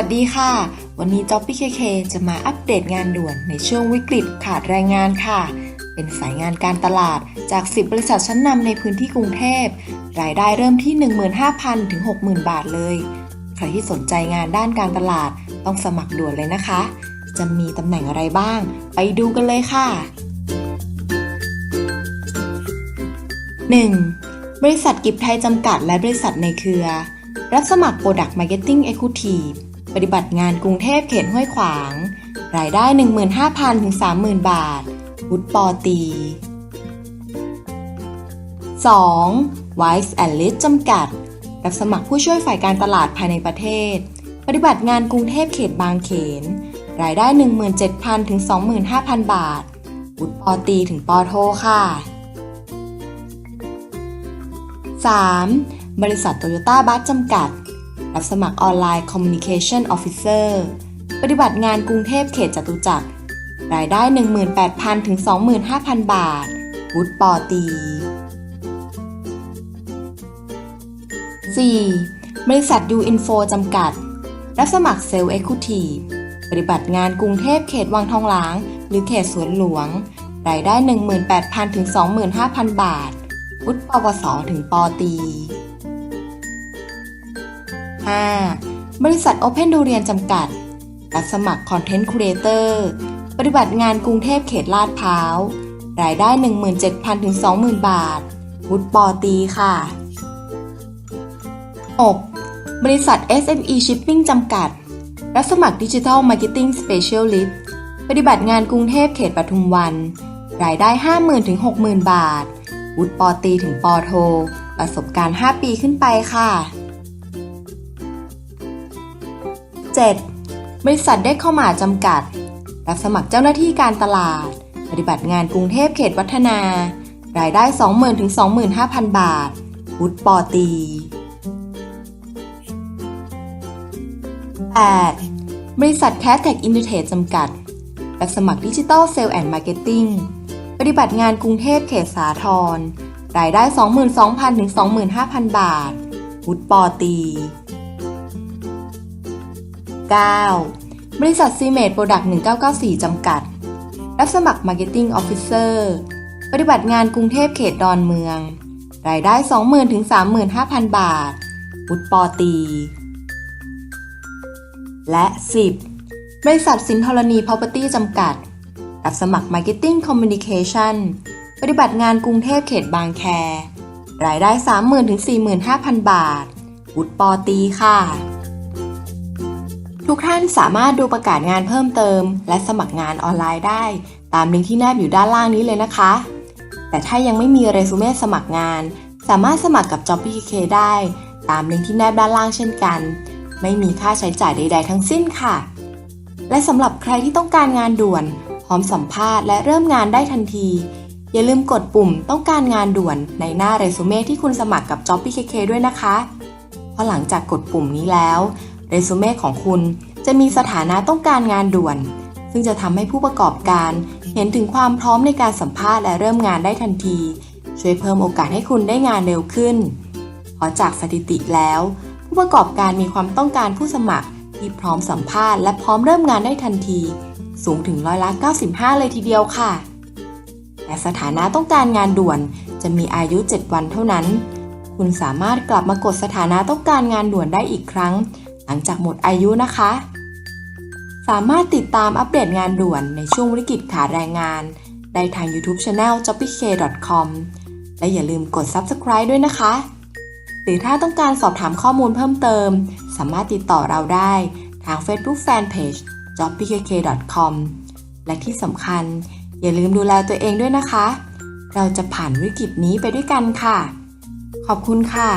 วัสดีค่ะ วันนี้ j o b ปี้เคจะมาอัปเดตงานด่วนในช่วงวิกฤตขาดแรงงานค่ะ เป็นสายงานการตลาดจาก 10 บริษัทชั้นนำในพื้นที่กรุงเทพ รายได้เริ่มที่ 15,000 ถึง 60,000 บาทเลย ใครที่สนใจงานด้านการตลาดต้องสมัครด่วนเลยนะคะ จะมีตำแหน่งอะไรบ้าง ไปดูกันเลยค่ะ 1. บริษัทกิฟไทยจำกัดและบริษัทในเครือ รับสมัคร Product Marketing Executive ปฏิบัติงานกรุงเทพเขตห้วยขวาง รายได้ 15,000ถึง30,000 บาทวุฒิปอตี 2. Wise and l i s จำกัด รับสมัครผู้ช่วยฝ่ายการตลาดภายในประเทศ ปฏิบัติงานกรุงเทพเขตบางเขน รายได้ 17,000ถึง25,000 บาทวุฒิปอตีถึงปอโทค่ะ 3. บริษัทโตโยต้าบัสจำกัด รับสมัครออนไลน์ Communication Officer ปฏิบัติงานกรุงเทพเขตจตุจักร รายได้ 18,000 ถึง 25,000 บาท วุฒิปอตี 4. บริษัท U Info จำกัด รับสมัครเซลล์ Executive ปฏิบัติงานกรุงเทพเขตวังทองหลาง หรือเขตสวนหลวง รายได้ 18,000 ถึง 25,000 บาทวุฒิปวส ถึงปอตี 5. บริษัท Open Durian จำกัด รับสมัคร Content Creator ปฏิบัติงานกรุงเทพเขตลาดพร้าว รายได้ 17,000ถึง20,000 บาทวุฒิปอตรีค่ะ 6. บริษัท SME Shipping จำกัด รับสมัคร Digital Marketing Specialist ปฏิบัติงานกรุงเทพเขตปทุมวัน รายได้ 50,000ถึง60,000 บาทวุฒิปอตรีถึงปอโท ประสบการณ์ 5 ปีขึ้นไปค่ะ 7. บริษัทได้เข้ามาจำกัด รับสมัครเจ้าหน้าที่การตลาด ปฏิบัติงานกรุงเทพเขตวัฒนา รายได้ 20,000ถึง25,000 บาทวุฒิปอตี 8. บริษัทแคสแท็กอินเตอร์เทจำกัด รับสมัครดิจิ t a ลเซลล์แอนด์มาร์เก็ตติ้ง ปฏิบัติงานกรุงเทพเขตสาทร รายได้ 22,000ถึง25,000 บาทวุฒิปอตี 9. บริษัทซีเมดโปรดักต์1994 จำกัด รับสมัคร Marketing Officer ปฏิบัติงานกรุงเทพเขตดอนเมือง รายได้ 20,000ถึง35,000 บาท วุฒิปอตี และ 10. บริษัทสินธรณี Property จำกัด รับสมัคร Marketing Communication ปฏิบัติงานกรุงเทพเขตบางแค รายได้ 30,000ถึง45,000 บาท วุฒิปอตีค่ะ ทุกท่านสามารถดูประกาศงานเพิ่มเติม และสมัครงานออนไลน์ได้ ตามลิงก์ที่แนบอยู่ด้านล่างนี้เลยนะคะ แต่ถ้ายังไม่มีเรซูเม่สมัครงาน สามารถสมัครกับ Job PK ได้ ตามลิงก์ที่แนบด้านล่างเช่นกัน ไม่มีค่าใช้จ่ายใด ๆ ทั้งสิ้นค่ะ และสำหรับใครที่ต้องการงานด่วน พร้อมสัมภาษณ์และเริ่มงานได้ทันที อย่าลืมกดปุ่มต้องการงานด่วนในหน้าเรซูเม่ที่คุณสมัครกับ Job PK ด้วยนะคะ เพราะหลังจากกดปุ่มนี้แล้ว เรซูเม่ของคุณจะมีสถานะต้องการงานด่วน ซึ่งจะทำให้ผู้ประกอบการเห็นถึงความพร้อมในการสัมภาษณ์และเริ่มงานได้ทันที ช่วยเพิ่มโอกาสให้คุณได้งานเร็วขึ้นเพราะจากสถิติแล้ว ผู้ประกอบการมีความต้องการผู้สมัครที่พร้อมสัมภาษณ์และพร้อมเริ่มงานได้ทันที สูงถึงร้อยละ 95 เลยทีเดียวค่ะและสถานะต้องการงานด่วนจะมีอายุ 7 วันเท่านั้น คุณสามารถกลับมากดสถานะต้องการงานด่วนได้อีกครั้ง หลังจากหมดอายุนะคะ สามารถติดตามอัปเดตงานด่วนในช่วงวิกฤตขาดแรงงาน ได้ทาง YouTube Channel j o b b y k c o m และอย่าลืมกด Subscribe ด้วยนะคะ หรือถ้าต้องการสอบถามข้อมูลเพิ่มเติม สามารถติดต่อเราได้ทาง Facebook Fanpage j o b b y k c o m และที่สำคัญ อย่าลืมดูแลตัวเองด้วยนะคะ เราจะผ่านวิกฤตนี้ไปด้วยกันค่ะ ขอบคุณค่ะ